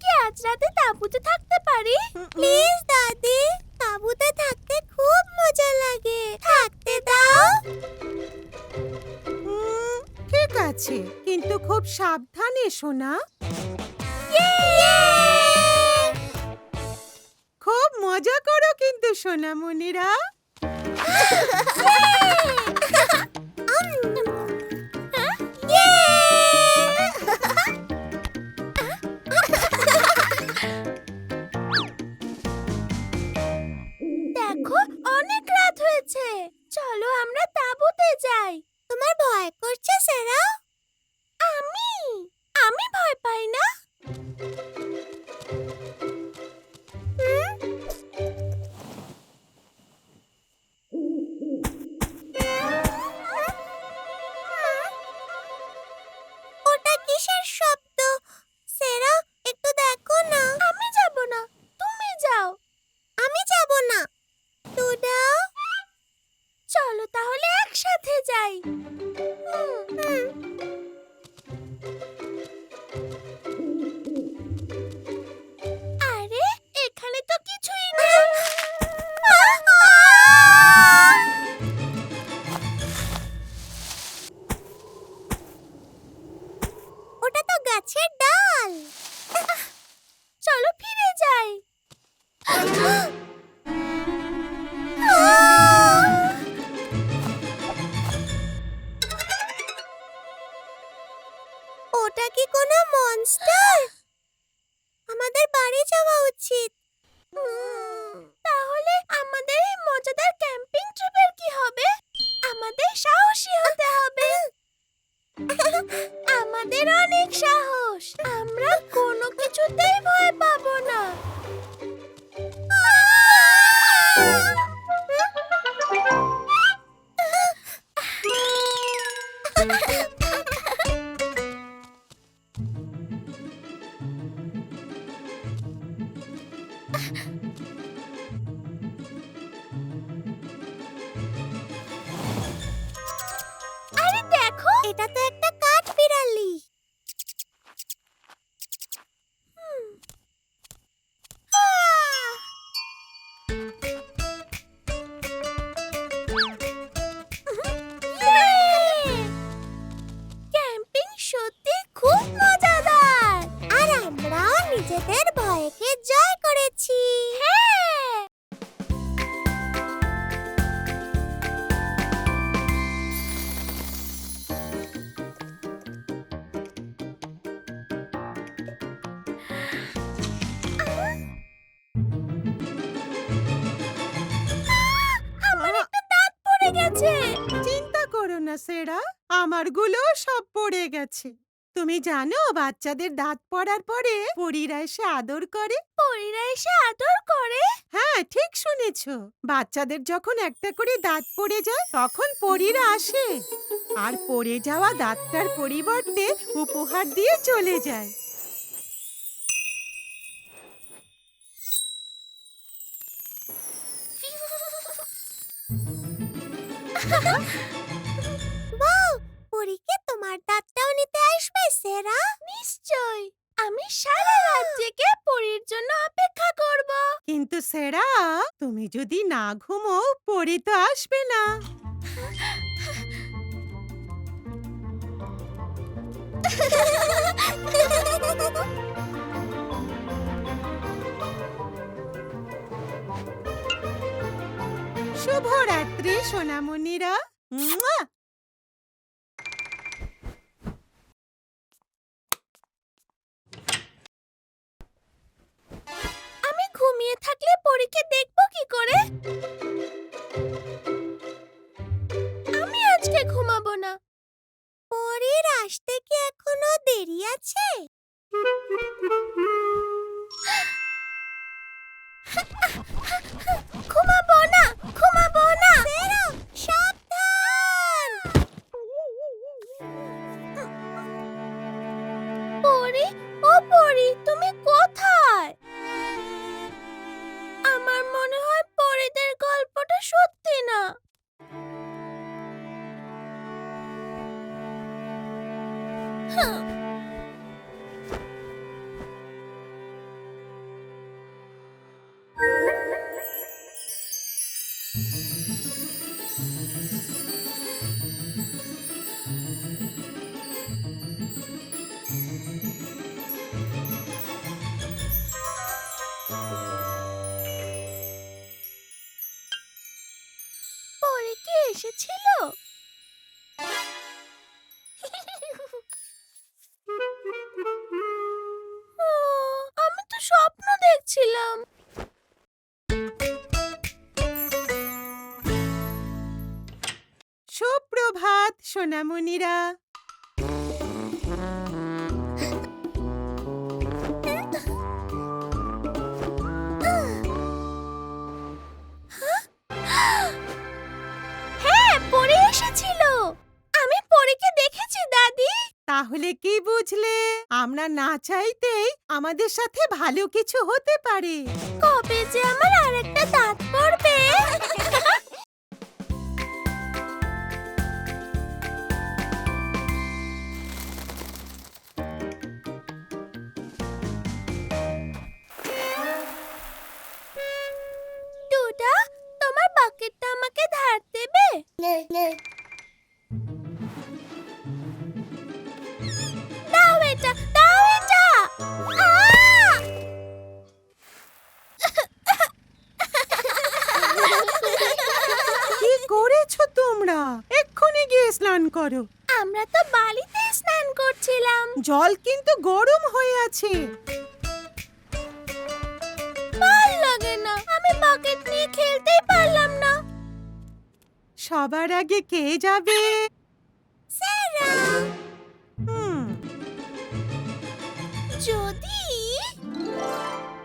কি আজ রাতে তাঁবুতে থাকতে পারি? প্লিজ দাদি তাঁবুতে থাকতে খুব মজা লাগে। থাকতে দাও। ঠিক আছে কিন্তু খুব সাবধানে শোনা। খুব মজা করো কিন্তু সোনা সোনামণিরা Bye. সাহসী হতে হবে। আমাদের অনেক সাহস। আমরা কোনো কিছুতেই ভয় পাবো না। ভয়কে জয় করেছি। হ্যাঁ। আমার চিন্তা করো না সেরা। আমারগুলো সব পড়ে গেছে। তুমি জানো বাচ্চাদের দাঁত পড়ার পরে পরীরা এসে আদর করে? পরীরা এসে আদর করে? হ্যাঁ ঠিক শুনেছ। বাচ্চাদের যখন একটা করে দাঁত পড়ে যায় তখন পরীরা আসে। আর পড়ে যাওয়া দাঁতটার পরিবর্তে উপহার দিয়ে চলে যায়। বাহ পরীকে তোমার আসবে সেরা? নিশ্চয় আমি সারা রাত জেগে পরীর জন্য অপেক্ষা করব। কিন্তু সেরা তুমি যদি না ঘুমো পরি তো আসবে না। শুভরাত্রি সোনামণিরা। থাকলে দেখব কি করে? দেখছিলাম সুপ্রভাত সোনামণিরা। হ্যাঁ পরে এসেছিল। আমি পরীকে দেখেছি দাদি। তাহলে কি বুঝলে? আমরা না চাইতেই আমাদের সাথে ভালো কিছু হতে পারে। কবে যে আমার আরেকটা দাঁত পড়বে? স্নান করো। আমরা তো বালিতে স্নান করছিলাম। জল কিন্তু গরম হয়ে আছে। ভালো লাগে না। আমি বাকেট নিয়ে খেলতেই পারলাম না। সবার আগে কে যাবে? স্যারা! হুম। যদি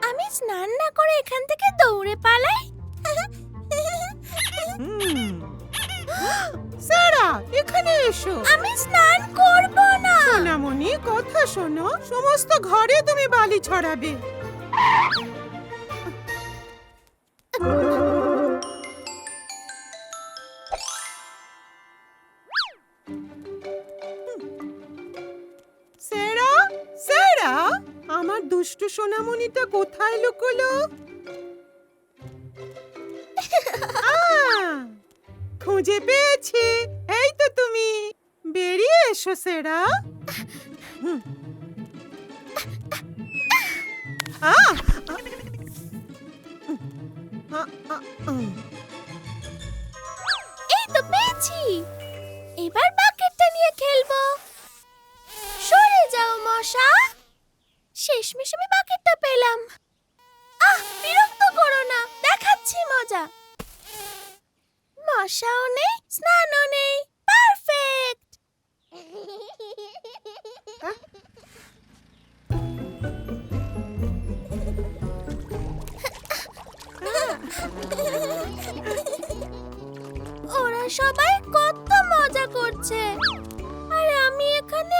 আমি স্নান না করে এখান থেকে দৌড়ে পালাই? হুম। এখানে এসো। আমি স্নান করব না। সোনামণি কথা শোনো। সমস্ত ঘরে তুমি বালি ছড়াবে। সেরা সেরা। আমার দুষ্টু সোনামণিটা কোথায় লুকোলো? খুঁজে পেয়েছি। এসো সেরা। এই তো পেয়েছি। এবার বাকেটটা নিয়ে খেলব। সরে যাও, মশা। শেষমেশ আমি বাকেটটা পেলাম। আহ, বিরক্ত করো না, দেখাচ্ছি মজা। মশাও নেই, স্নানও নেই। ওরা সবাই কত মজা করছে। আর আমি এখানে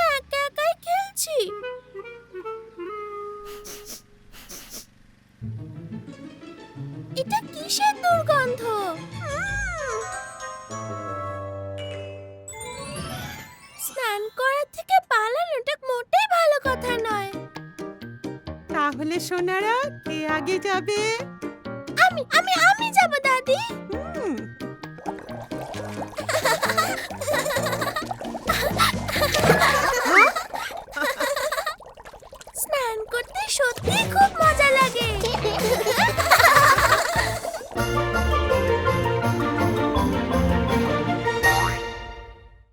সোনারা কে আগে যাবে? আমি আমি আমি যাব দাদি। হুম,